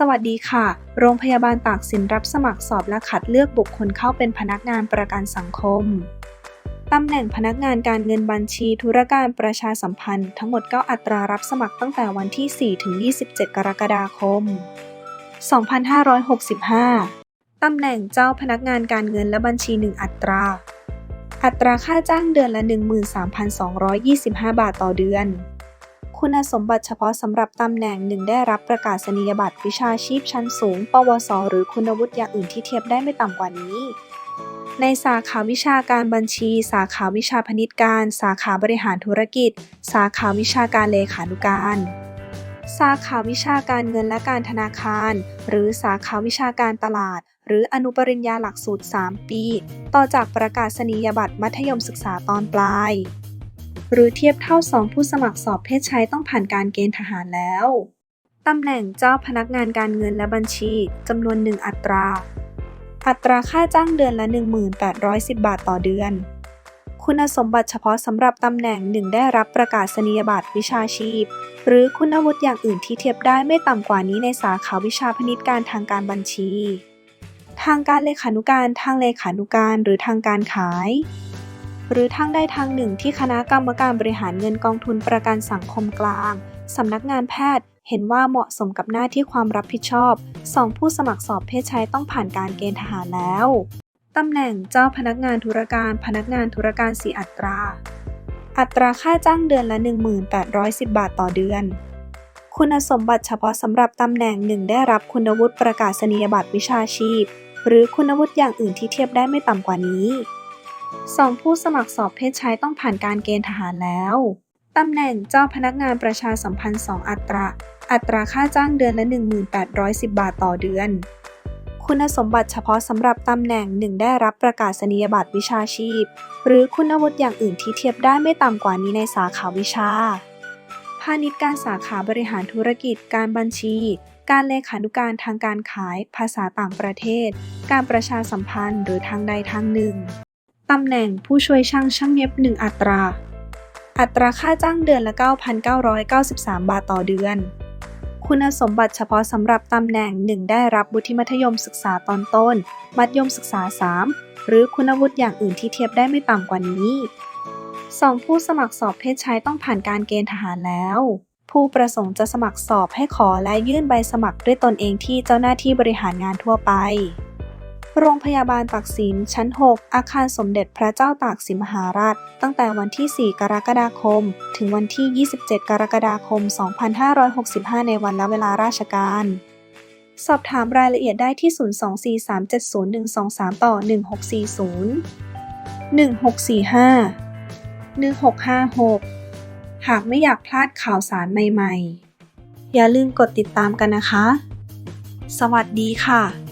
สวัสดีค่ะ โรงพยาบาลตากสินรับสมัครสอบและคัดเลือกบุคคลเข้าเป็นพนักงานประกันสังคม ตำแหน่งพนักงานการเงินบัญชีธุรการประชาสัมพันธ์ทั้งหมด 9 อัตรารับสมัครตั้งแต่วันที่ 4 ถึง 27 กรกฎาคม 2565 ตำแหน่งเจ้าพนักงานการเงินและบัญชี 1 อัตรา อัตราค่าจ้างเดือนละ 13,225 บาทต่อเดือน คุณสมบัติเฉพาะสำหรับตำแหน่งหนึ่งได้รับประกาศนียบัตรวิชาชีพชั้นสูง ปวส หรือคุณวุฒิอย่างอื่นที่เทียบได้ไม่ต่ำกว่านี้ ในสาขาวิชาการบัญชี สาขาวิชาพณิชการ สาขาบริหารธุรกิจ สาขาวิชาการเลขานุการ สาขาวิชาการเงินและการธนาคาร หรือสาขาวิชาการตลาด หรืออนุปริญญาหลักสูตร 3 ปี ต่อจากประกาศนียบัตรมัธยมศึกษาตอนปลาย หรือเทียบเท่า 2 ผู้สมัครสอบเพศชายต้องผ่านการเกณฑ์ทหารแล้วตำแหน่งเจ้าพนักงานการเงินและบัญชีจำนวน1อัตรา อัตราค่าจ้างเดือนละ 1,810 บาทต่อเดือน คุณสมบัติเฉพาะสำหรับตำแหน่งหนึ่งได้รับประกาศนียบัตรวิชาชีพ หรือคุณวุฒิอย่างอื่นที่เทียบได้ไม่ต่ำกว่านี้ในสาขาวิชาพณิชการทางการบัญชี ทางการเลขานุการ ทางเลขานุการ หรือทางการขาย หรือทางใดทางหนึ่งที่คณะกรรมการบริหารเงินกองทุนประกันสังคมกลาง สำนักงานแพทย์เห็นว่าเหมาะสมกับหน้าที่ความรับผิดชอบ2ผู้สมัครสอบเพศชายต้องผ่านการเกณฑ์ทหารแล้ว ตำแหน่งเจ้าพนักงานธุรการพนักงานธุรการ4อัตรา อัตราค่าจ้างเดือนละ 1,810 บาทต่อเดือน คุณสมบัติเฉพาะสำหรับตำแหน่งหนึ่งได้รับคุณวุฒิประกาศนียบัตรวิชาชีพ หรือคุณวุฒิอย่างอื่นที่เทียบได้ไม่ต่ำกว่านี้ 2 ผู้สมัครสอบเพศชายต้องผ่านการเกณฑ์ทหารแล้ว ตำแหน่งเจ้าพนักงานประชาสัมพันธ์ 2 อัตรา อัตราค่าจ้างเดือนละ 1,810 บาทต่อเดือน คุณสมบัติเฉพาะสำหรับตำแหน่งหนึ่งได้รับประกาศนียบัตรวิชาชีพ หรือคุณวุฒิอย่างอื่นที่เทียบได้ไม่ต่ำกว่านี้ในสาขาวิชา พาณิชย์การสาขาบริหารธุรกิจ การบัญชี การเลขานุการทางการขาย ภาษาต่างประเทศ การประชาสัมพันธ์หรือทางใดทางหนึ่ง ตำแหน่งผู้ช่วยช่างช่างเย็บ 1 อัตรา อัตราค่าจ้างเดือนละ 9,993 บาทต่อเดือน คุณสมบัติเฉพาะสำหรับตำแหน่งหนึ่งได้รับวุฒิมัธยมศึกษาตอนต้น มัธยมศึกษา 3 หรือคุณวุฒิอย่างอื่นที่เทียบได้ไม่ต่ำกว่านี้ 2 ผู้สมัครสอบเพศชายต้องผ่านการเกณฑ์ทหารแล้ว ผู้ประสงค์จะสมัครสอบให้ขอและยื่นใบสมัครด้วยตนเองที่เจ้าหน้าที่บริหารงานทั่วไป โรงพยาบาลตากสินชั้น 6 อาคารสมเด็จพระเจ้าตากสินมหาราช ตั้งแต่วันที่ 4 กรกฎาคม ถึงวันที่ 27 กรกฎาคม 2565 ในวันและเวลาราชการ สอบถามรายละเอียดได้ที่ 024370123 ต่อ 1640 1645 1656 หากไม่อยากพลาดข่าวสารใหม่ ๆ อย่าลืมกดติดตามกันนะคะ สวัสดีค่ะ